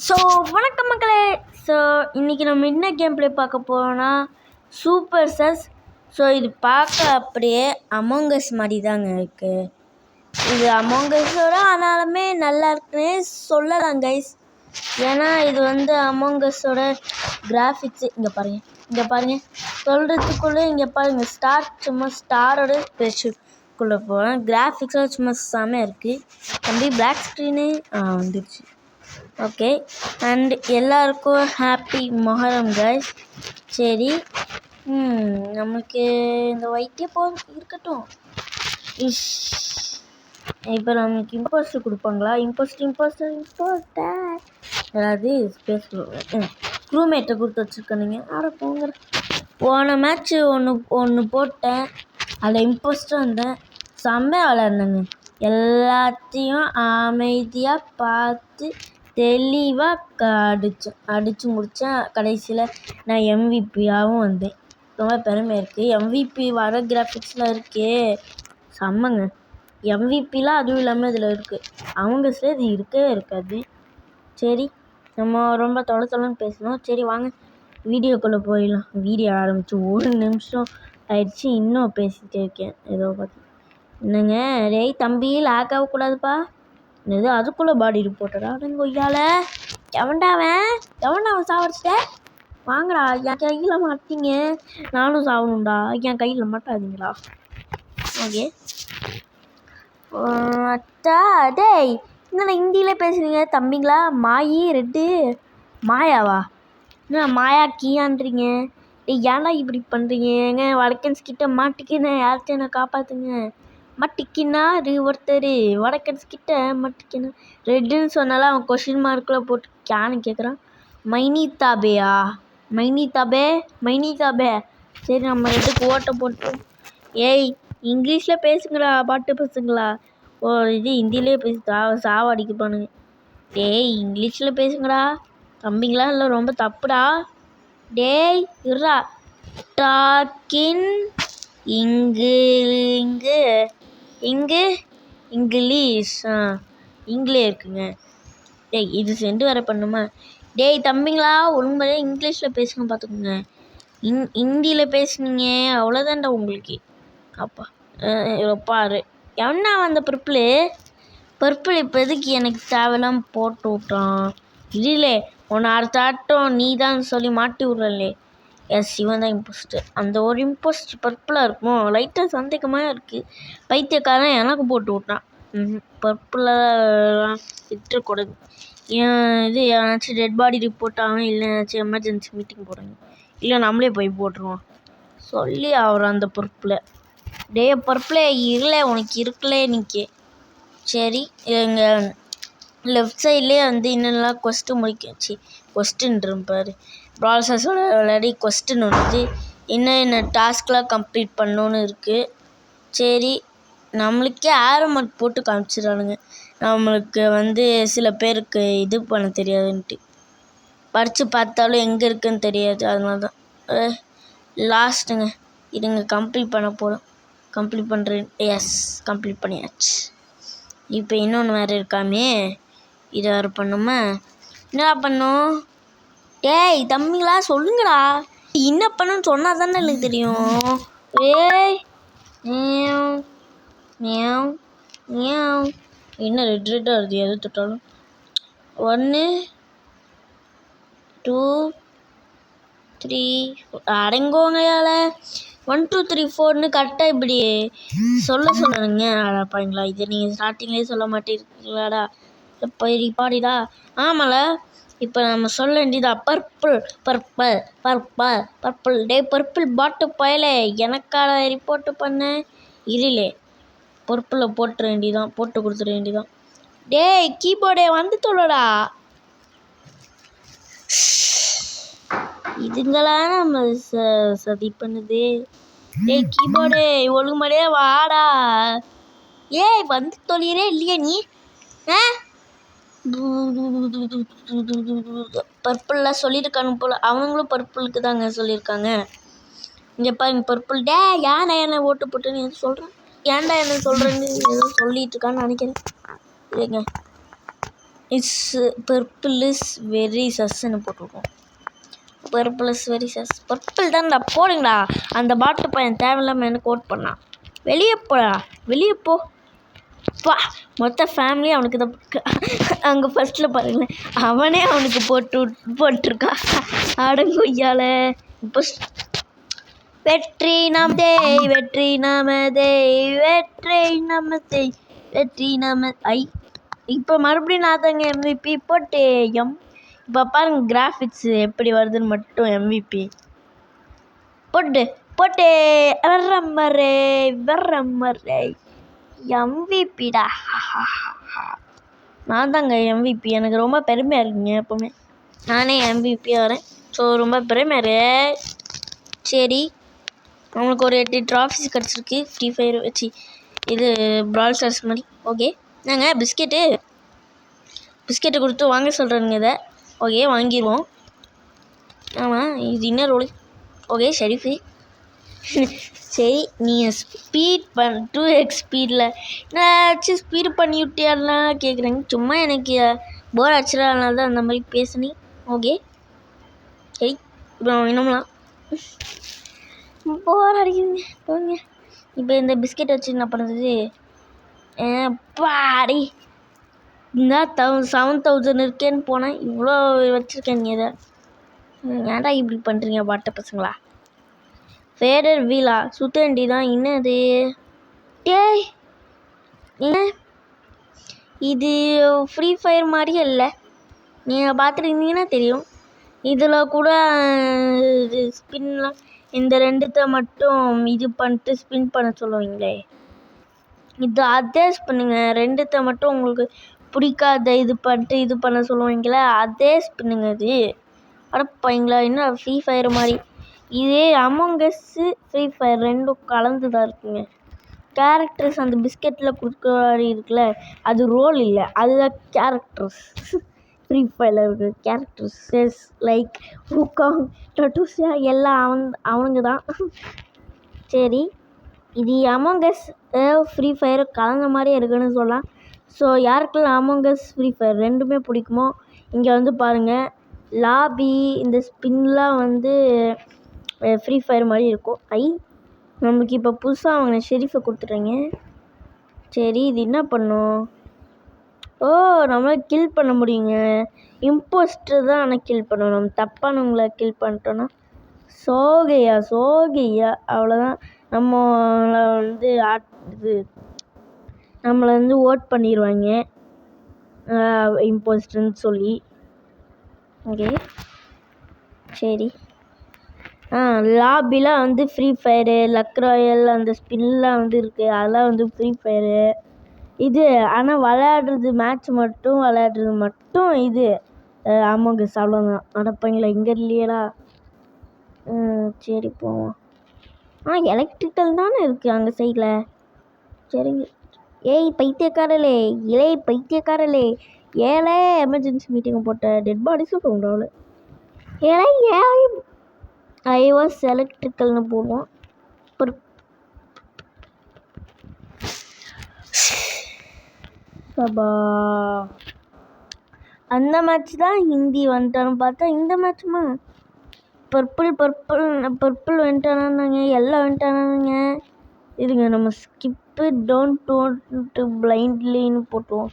So வணக்கம் மக்களே. So இன்றைக்கி நம்ம என்ன கேம் ப்ளே பார்க்க போகிறோன்னா சூப்பர் சஸ் ஸோ இது பார்க்க அப்படியே அமோங்கஸ் மாதிரி தாங்க இருக்குது இது அமோங்கஸோட ஆனாலுமே நல்லா இருக்குன்னே சொல்லலாம் கைஸ் ஏன்னா இது வந்து அமோங்கஸோட கிராஃபிக்ஸு இங்கே பாருங்கள் இங்கே பாருங்கள் சொல்கிறதுக்குள்ளே இங்கே பாருங்கள் ஸ்டார் சும்மா ஸ்டாரோட ஸ்பெஷலுக்குள்ளே போகிறேன் கிராஃபிக்ஸும் சும்மா சாமே இருக்குது தம்பி பிளாக் ஸ்க்ரீனு வந்துடுச்சு ஓகே அண்ட் எல்லாருக்கும் ஹாப்பி மொஹரம் கைஸ் சரி. நமக்கு இந்த ஒயிட்டே போ இருக்கட்டும். இஷ். இப்போ நமக்கு இம்போஸ்டர் கொடுப்பாங்களா? இம்போஸ்டர் இம்போஸ்டர் இம்போஸ்டர் அதாவது ஸ்பேஸ் க்ரூமேட்டை கொடுத்து வச்சுருக்கணுங்க ஆட போங்க. போன மேட்ச்சு ஒன்று ஒன்று போட்டேன். அதில் இம்போஸ்டர் வந்தேன். செம்மையாக விளாட்னேங்க எல்லாத்தையும் அமைதியாக பார்த்து தெளிவாக க அடித்தேன் அடித்து முடித்தேன் கடைசியில் நான் எம்விபியாகவும் வந்தேன். ரொம்ப பெருமையாக இருக்குது எம்விபி வர கிராஃபிக்ஸ்லாம் இருக்கே. செம்மங்க. எம்விபிலாம் அதுவும் இல்லாமல் இதில் இருக்குது அவங்க சில இது இருக்கவே இருக்காது. சரி நம்ம ரொம்ப தொலை தொலைன்னு பேசணும் சரி வாங்க. வீடியோக்குள்ளே போயிடலாம். வீடியோ ஆரம்பித்து ஒரு நிமிஷம் ஆயிடுச்சு. இன்னும் பேசிகிட்டே இருக்கேன். ஏதோ பார்த்து என்னங்க? ரேய் தம்பி லாக் ஆகக்கூடாதுப்பா. இது அதுக்குள்ளே பாடி ரிப்போர்ட்டரா அடங்க கொய்யால எவன்டாவன் எவன்டாவன் எவன்டா அவன் சாவடிச்சிட்ட? வாங்கடா என் கையில் மாட்டீங்க. நானும் சாகணும்டா என் கையில் மாட்டாதீங்களா ஓகே. அத்தா டேய் என்னடா ஹிந்தியில் பேசுகிறீங்க தம்பிங்களா? மாயி ரெட்டு மாயாவா? என்ன மாயா கீயான்றீங்க? ஏன்டா இப்படி பண்ணுறீங்க ஏங்க வடக்கன்ஸ் கிட்ட மாட்டிக்கின்னு யார்கிட்ட என்ன காப்பாற்றுங்க மட்டிக்கினாரு ஒருத்தர். வடக்கன்ஸ் கிட்ட மட்டிக்கினா ரெட்டுன்னு சொன்னாலும் அவன் கொஷின் மார்க்கில் போட்டு கேனு கேட்குறான் மைனிதாபேயா? மைனிதாபே? மைனிதாபே? சரி நம்ம ரெட்டுக்கு ஓட்டை போட்டு ஏய் இங்கிலீஷில் பேசுங்களா பாட்டு பேசுங்களா? ஓ இது ஹிந்திலே பேசி சாவடிக்கப்பானுங்க டேய் இங்கிலீஷில் பேசுங்கடா. தம்பிங்களா இல்லை ரொம்ப தப்புடா? டேய் இருடா. டாக்கின் இங்கு இங்கு. இங்கு இங்கிலீஷ் ஆ இங்கிலே இருக்குங்க. டேய் இது சென்று வர பண்ணுமா? டேய் தம்பிங்களா உண்மையிலே இங்கிலீஷில் பேசுங்க பார்த்துக்கோங்க. இந் ஹிந்தியில் பேசுனீங்க அவ்வளோதான்டா உங்களுக்கு. அப்பா பாரு. எவனா வந்த பர்பிள் பர்பிள் இப்போ எதுக்கு எனக்கு தேவையெல்லாம் போட்டு விட்டான்? இல்லை உன்னை அடுத்த ஆட்டம் நீ தான் சொல்லி மாட்டி விட்றலே எஸ் இவன் தான் இம்போஸ்டர் அந்த ஒரு இம்போஸ்ட் பர்பிளாக இருக்கும்? லைட்டாக சந்தேகமாக இருக்குது பைத்தியக்காரன் எனக்கு போட்டு விட்டான். பர்பிளாக விட்டுறக்கூடாது. ஏன் இது ஏதாச்சும் டெட் பாடி ரிப்போர்ட் ஆகும் இல்லை ஏதாச்சும் எமர்ஜென்சி மீட்டிங் போடுங்க. இல்லை நம்மளே போய் போட்டுருவோம். சொல்லி அவர் அந்த பொறுப்பில் டே பர்பிளே இல்லை உனக்கு இருக்கலே இன்னைக்கு. சரி எங்கள் லெஃப்ட் சைட்லேயே வந்து என்னென்னலாம் கொஸ்டின் முடிக்கச்சு கொஸ்டின் பாரு. ப்ராசஸோட விளையாடி கொஸ்டின் வந்துட்டு என்ன டாஸ்க்லாம் கம்ப்ளீட் பண்ணணுன்னு இருக்குது சரி நம்மளுக்கே ஆரமட் போட்டு காமிச்சிடறானுங்க. நம்மளுக்கு வந்து சில பேருக்கு இது பண்ண தெரியாதுன்ட்டு. படித்து பார்த்தாலும் எங்கே இருக்குன்னு தெரியாது அதனால தான் லாஸ்ட்டுங்க இதுங்க கம்ப்ளீட் பண்ண போகிறோம் கம்ப்ளீட் பண்ணுறேன் எஸ் கம்ப்ளீட் பண்ணியாச்சு. இப்போ இன்னொன்று வேறு இருக்காமே. இதை வேறு பண்ணுமா? என்னடா பண்ணும் டேய் தம்பிங்களா சொல்லுங்கடா. என்ன பண்ணுன்னு சொன்னால் தானே எனக்கு தெரியும். ஏய் மியாவ் மியாவ் மியாவ் என்ன ரெட் ரெட்டாக வருது எது தொட்டாலும். ஒன்று டூ த்ரீ அடங்கோங்கயால ஒன் டூ த்ரீ ஃபோர்னு கரெக்டாக இப்படி சொல்ல சொல்லுங்க அடப்பாங்களா இதை நீங்கள் ஸ்டார்டிங்லேயே சொல்ல மாட்டேங்கிறாடா போய் பாடிடா ஆமால இப்போ நம்ம சொல்ல வேண்டியதா? பர்பிள் பர்பிள் பர்பிள் பர்பிள் டே பர்பிள் பாட்டு பயலே எனக்கான ரிப்போர்ட்டு பண்ண? இல்லையே பர்பிளில் போட்டுற வேண்டியதான் போட்டு கொடுத்துட வேண்டியதான் டேய் கீபோர்டே வந்து தொழடா. இதுங்களா நம்ம ச சதி பண்ணுது? டேய் கீபோர்டு ஒழுங்குமடியே வாடா. ஏய் வந்து தொழிலே இல்லையா நீ? ஆ? பர்பிளில் சொல்லியிருக்கானு போல். அவனுங்களும் பர்பிளுக்கு தாங்க சொல்லியிருக்காங்க. இங்கே பாருங்க பர்பிள் டே ஏன்டா என்ன ஓட்டு போட்டுன்னு எதுவும் சொல்கிறேன் ஏன்டா என்ன சொல்கிறேன்னு ஏதோ சொல்லிட்டு இருக்கான்னு நினைக்கிறேன். இல்லைங்க இட்ஸ் பர்பிள் இஸ் வெரி சஸ்ன்னு போட்டிருக்கோம். Purple is very sus purple தான்டா போடுங்கடா. அந்த பாட்டு பையன் தேவையில்லாமல் என்ன கோட் பண்ணான். வெளியே போடா வெளியே போ. பா மொத்த ஃபேமிலி அவனுக்கு தான் அங்கே ஃபஸ்ட்டில் பாருங்களேன். அவனே அவனுக்கு போட்டு விட்- போட்டிருக்கான் அடங்கொய்யால இப்போ தேய் வெற்றி தேய் வெற்றி நமதே வெற்றி நமதே வெற்றி நம ஐ இப்போ மறுபடியும் நான் தாங்க எம்விபி போட்டு எம் இப்போ பாருங்க கிராஃபிக்ஸ் எப்படி வருதுன்னு மட்டும் எம்விபி போட்டு போட்டு வர்றம்மரே வர்றம்மரே எம்விபிடா நான் தாங்க எம்விபி எனக்கு ரொம்ப பெருமையாக இருக்குங்க எப்போவுமே. நானே எம்விபி வரேன். ஸோ ரொம்ப பெருமையாக இருக்கு சரி. உங்களுக்கு ஒரு எட்டு ட்ராஃபிஸ் கிடச்சிருக்கு. ஃப்ரீ ஃபயர் வச்சு. இது ப்ரால் ஸ்டார்ஸ் மாதிரி. ஓகே நாங்க பிஸ்கெட்டு பிஸ்கெட்டை கொடுத்து வாங்க சொல்கிறேங்க இதை. ஓகே வாங்கிடுவோம் ஆமாம் இது இன்னும் ரோல் ஓகே ஷெரீஃபு சரி நீ ஸ்பீட் பண் டூ எக்ஸ் ஸ்பீடில் என்னாச்சும் ஸ்பீடு பண்ணி விட்டியான்னா கேட்குறேங்க சும்மா எனக்கு போர் அடிச்சிடா அதனால தான் அந்த மாதிரி பேசுனேன். ஓகே சரி இப்போ இன்னும்லாம் போர் அடிக்குதுங்க. போங்க. இப்போ இந்த பிஸ்கெட் வச்சு என்ன பண்ணுறது பாடி. இந்த தௌ செவன் தௌசண்ட் இருக்கேன்னு போனேன். இவ்வளோ வச்சுருக்கேன் இதை. ஏன்டா இப்படி பண்ணுறீங்க பாட்ட பசங்களா? ஃபேடர் வீலா சுத்தண்டி தான். என்னது? டேய் என்ன? இது ஃப்ரீ ஃபயர் மாதிரியே இல்லை நீங்கள் பார்த்துருந்தீங்கன்னா தெரியும். இதில் கூட இது ஸ்பின்லாம் இந்த ரெண்டுத்தை மட்டும் இது பண்ணிட்டு ஸ்பின் பண்ண சொல்லுவீங்களே. இது அதே ஸ்பின்னுங்க ரெண்டுத்தை மட்டும் உங்களுக்கு பிடிக்காத இது பண்ணிட்டு இது பண்ண சொல்லுவீங்களே. அதே ஸ்பின்னுங்க இது. அடப்பாங்களா என்ன ஃப்ரீ ஃபயர் மாதிரி? இதே அமங்கஸ்ஸு ஃப்ரீ ஃபயர் ரெண்டும் கலந்து தான் இருக்குங்க. கேரக்டர்ஸ் அந்த பிஸ்கெட்டில் கொடுக்குற மாதிரி இருக்குல்ல அது ரோல் இல்லை. அதுதான் கேரக்டர்ஸ் ஃப்ரீ ஃபயரில் இருக்கிற கேரக்டர்ஸ் எஸ் லைக் ஹூகாங் டட்டூசியா எல்லாம் அவன் அவனுங்க தான் சரி இது அமங்கஸ் ஃப்ரீ ஃபயர் கலந்த மாதிரியே இருக்குன்னு சொல்லலாம். ஸோ யாருக்கெல்லாம் அமங்கஸ் ஃப்ரீ ஃபயர் ரெண்டுமே பிடிக்குமோ இங்கே வந்து பாருங்கள் லாபி இந்த ஸ்பின்லாம் வந்து ஃப்ரீ ஃபயர் மாதிரி இருக்கும். ஐ நம்மளுக்கு இப்போ புதுசாக அவங்க ஷெரீஃபை கொடுத்துட்றீங்க. சரி இது என்ன பண்ணும்? ஓ நம்மளால் கில் பண்ண முடியுங்க. இம்போஸ்டர் தான் ஆனால் கில் பண்ணணும் நம்ம தப்பானவங்கள கில் பண்ணிட்டோன்னா சோகையா சோகையா அவ்வளோதான் நம்மளை வந்து ஆட் இது நம்மளை வந்து ஓட் பண்ணிடுவாங்க இம்போஸ்டர்னு சொல்லி. ஓகே சரி. லாபிலாம் வந்து ஃப்ரீ ஃபயரு லக் ராயல் அந்த ஸ்பின்லாம் வந்து இருக்குது அதெல்லாம் வந்து ஃப்ரீ ஃபயரு இது ஆனால் விளையாடுறது மேட்ச் மட்டும் விளையாடுறது மட்டும் இது. அமோகஸ் அவ்வளோதான் அடப்பாங்களா இங்கே இல்லையடா. சரி போவோம். ஆ எலக்ட்ரிக்கல் தானே இருக்குது அங்கே சைடில் சரிங்க. ஏய் பைத்தியக்காரலே இலே பைத்தியக்காரலே ஏழை எமர்ஜென்சி மீட்டிங் போட்ட டெட் பாடிஸும் கொண்டாவில் ஏழை ஏழை ஐ எலக்ட்ரிக்கல்னு போடுவோம். ஒரு சபா அந்த மேட்ச் தான் ஹிந்தி வந்துட்டான்னு பார்த்தா இந்த மேட்ச்சுமா பர்பிள் பர்பிள் பர்பிள் வந்துட்டானாங்க எல்லாம் வந்துட்டானாங்க இதுங்க நம்ம ஸ்கிப்பு டோன்ட் டோன்ட் பிளைண்ட்லின்னு போட்டுவோம்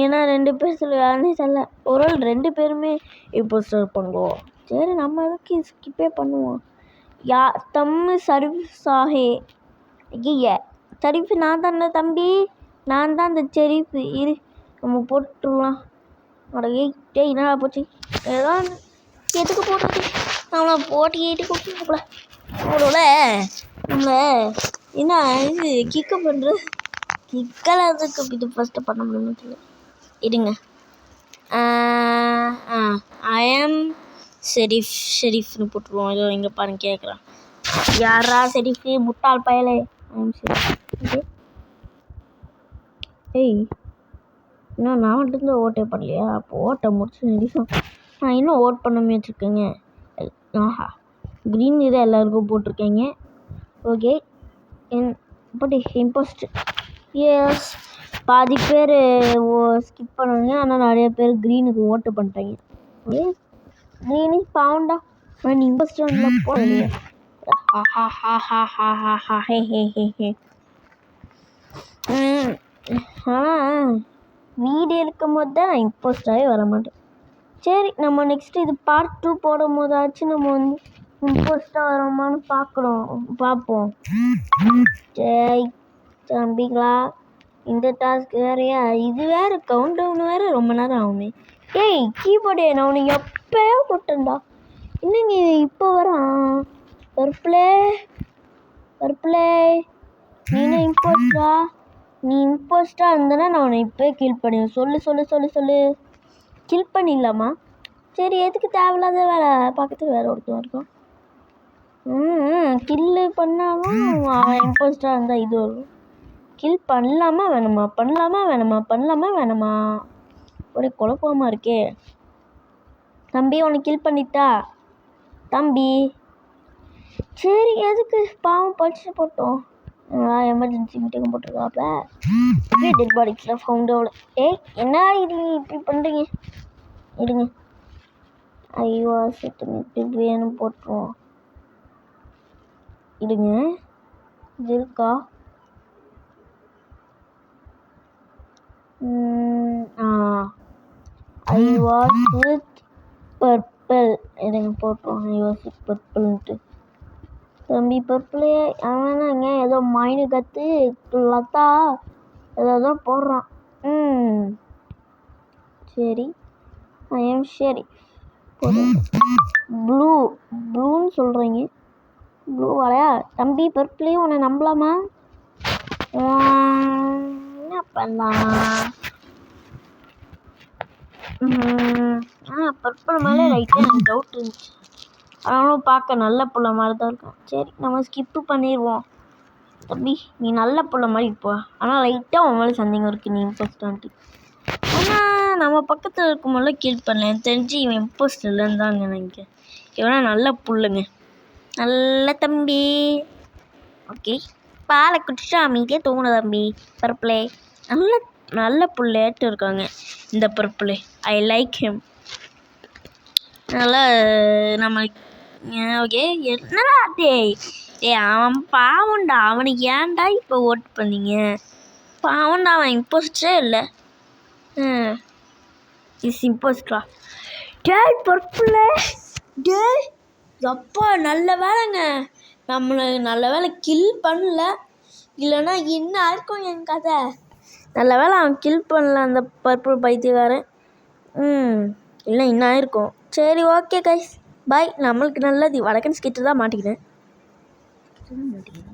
ஏன்னா ரெண்டு பேர் சொல்ல யாருன்னே சொல்ல ஒரு ஆள் ரெண்டு பேருமே இப்போ ஸ்டார்ட் பண்ணுவோம். சரி நம்ம அதுக்கு ஸ்கிப்பே பண்ணுவோம். யா தம்மு சர்வீஸ் ஆகே ஐய ஷரீஃப் நான் தானே தம்பி? நான் தான் அந்த செரிப்பு. இரு நம்ம போட்டுடலாம் அட டேய் என்னடா போச்சு? ஏதோ எதுக்கு போட்டு நம்மளை போட்டு ஏட்டி கூப்பிடல அவளோட நம்ம என்ன இது கிக்க பண்ணுறது கிக்கெல்லாம் அதுக்கு இது ஃபஸ்ட்டு பண்ண முடியும்னு சொல்லி இருங்க. ஐ ஆம் ஷெரீஃப் ஷெரீஃப்னு போட்டுருவோம். ஏதோ இங்கே பாருங்க கேட்குறான் யாரா ஷெரீஃபு முட்டாள் பயலே. ஏய் இன்னும் நான் மட்டும்தான் ஓட்டே பண்ணலையா? அப்போ ஓட்டை முடிச்சு நிறுத்தம் நான் இன்னும் ஓட் பண்ணாமே வச்சுருக்கேங்க. ஆஹா. க்ரீன் இதை எல்லாருக்கும் போட்டிருக்கேங்க. ஓகே. என் பட் இம்போஸ்ட் எஸ் பாதி பேர் ஓ ஸ்கிப் பண்ணுவாங்க ஆனால் நிறைய பேர் க்ரீனுக்கு ஓட்டு பண்ணிட்டாங்க. ஓகே க்ரீனு பாவண்டா நீ இம்பஸ்ட் வந்து ஹே ஹே ஹே ஹே. ஆனால் வீடு இருக்கும் போது தான் நான் இம்போஸ்டாகவே வர மாட்டேன். சரி நம்ம நெக்ஸ்ட் இது பார்ட் டூ போடும் போதாச்சும் நம்ம வந்து இம்போஸ்டாக வரோமான்னு பார்க்குறோம் பார்ப்போம் சரி தம்பிங்களா இந்த டாஸ்க் வேறையா? இது வேற கவுண்ட் டவுன் வேறு ரொம்ப நேரம் ஆகுமே. ஏய் கீபோர்டு நான் உனக்கு எப்போயோ போட்டேன்டா நீ இப்போ வரான் பர்பிளே பர்பிளே நீனா இம்போஸ்டா நீ இம்போஸ்டா இருந்தனா நான் உன்னை இப்போயே கில் பண்ணிடுவேன். சொல்லு சொல்லு சொல்லு சொல்லு. கில் பண்ணிடலாமா? சரி எதுக்கு தேவையில்லாத வேலை? பக்கத்தில் வேறு ஒருத்தன் இருக்கும் ம் கில்லு பண்ணாலும் அவன் இம்போஸ்டாக இருந்தால் இது வரும் கில் பண்ணலாமா வேணுமா? பண்ணலாமா வேணாமா? பண்ணலாமா வேணாமா? ஒரே குழப்பமா இருக்கே. தம்பி உன்னை கில் பண்ணிட்டா? தம்பி. சரி எதுக்கு? பாவம் படிச்சு போட்டோம். எமர்ஜென்சி மீட்டிங் போட்டிருக்காப்ல? அப்படியே டெட் பாடிஸ்லாம் ஃபவுண்ட் அவ்வளோ ஏய் என்ன இது இப்படி பண்ணுறீங்க இருங்க. ஐயோ செத்துங்க இப்படி வேணும் போட்டுருவோம். இருங்க. இது இருக்கா? ம், ஆ. ஐ வாஸ் வித் பர்பிள் இருங்க போட்டோம் ஐ வாஸ் வித் பர்பிள்ன்ட்டு தம்பி பர்பிளே அவனாங்க ஏதோ மைனு கற்று லத்தா ஏதோ போடுறான். ம். சரி. ஐ எம் சரி ப்ளூ ப்ளூன்னு சொல்கிறீங்க ப்ளூ வலையா தம்பி பர்பிளையும் உன்னை நம்பலாமா? என்ன பண்ணலாம்? ஆ பர்பிள் மேலே லைட்டாக எனக்கு டவுட் இருந்துச்சு. அவனும் பார்க்க நல்ல புள்ள மாதிரி தான் இருக்கான். சரி நம்ம ஸ்கிப்பு பண்ணிடுவோம். தம்பி நீ நல்ல புள்ள மாதிரி இருப்பா. ஆனால் லைட்டாக உன் மேலே சந்தேகம் இருக்குது நீ இம்போஸ்டான்ட்டு ஆனால் நம்ம பக்கத்தில் இருக்கும்போது கீழ் பண்ணல. எனக்கு தெரிஞ்சு இவன் இம்போஸ்ட் இல்லைன்னு தாங்க நினைக்கிறேன். இவனா நல்ல புள்ளுங்க. நல்ல தம்பி. ஓகே பாலை குடிச்சிட்டு அமைதியாக தூங்கணும் தம்பி. பர்பிளே நல்ல நல்ல பிள்ளையாட்டு இருக்காங்க. இந்த பர்பிளே ஐ லைக் ஹிம் அதனால் நம்ம ஓகே என்னடா டேய்? ஏய் அவன் பாவம்டா அவனுக்கு ஏன்டா இப்போ ஓட் பண்ணீங்க? பாவம்டா அவன் இம்போஸ்டே இல்லை. இஸ் இம்போஸ்டா டேய் பர்பிள் டேய் அப்பா நல்ல வேலைங்க. நம்மளை நல்ல வேலை கில் பண்ணல. இல்லைன்னா என்ன இருக்கும் என் கதை? நல்ல வேலை அவன் கில் பண்ணல அந்த பர்பிள் பைத்தியக்காரன். ம் இல்லை இன்னும் ஆயிருக்கும் சரி ஓகே கைஸ் பாய் நம்மளுக்கு நல்லது. வடக்கன் ஸ்கிட்டு தான் மாட்டிக்கிட்டேன் மாட்டிக்கிட்டேன்.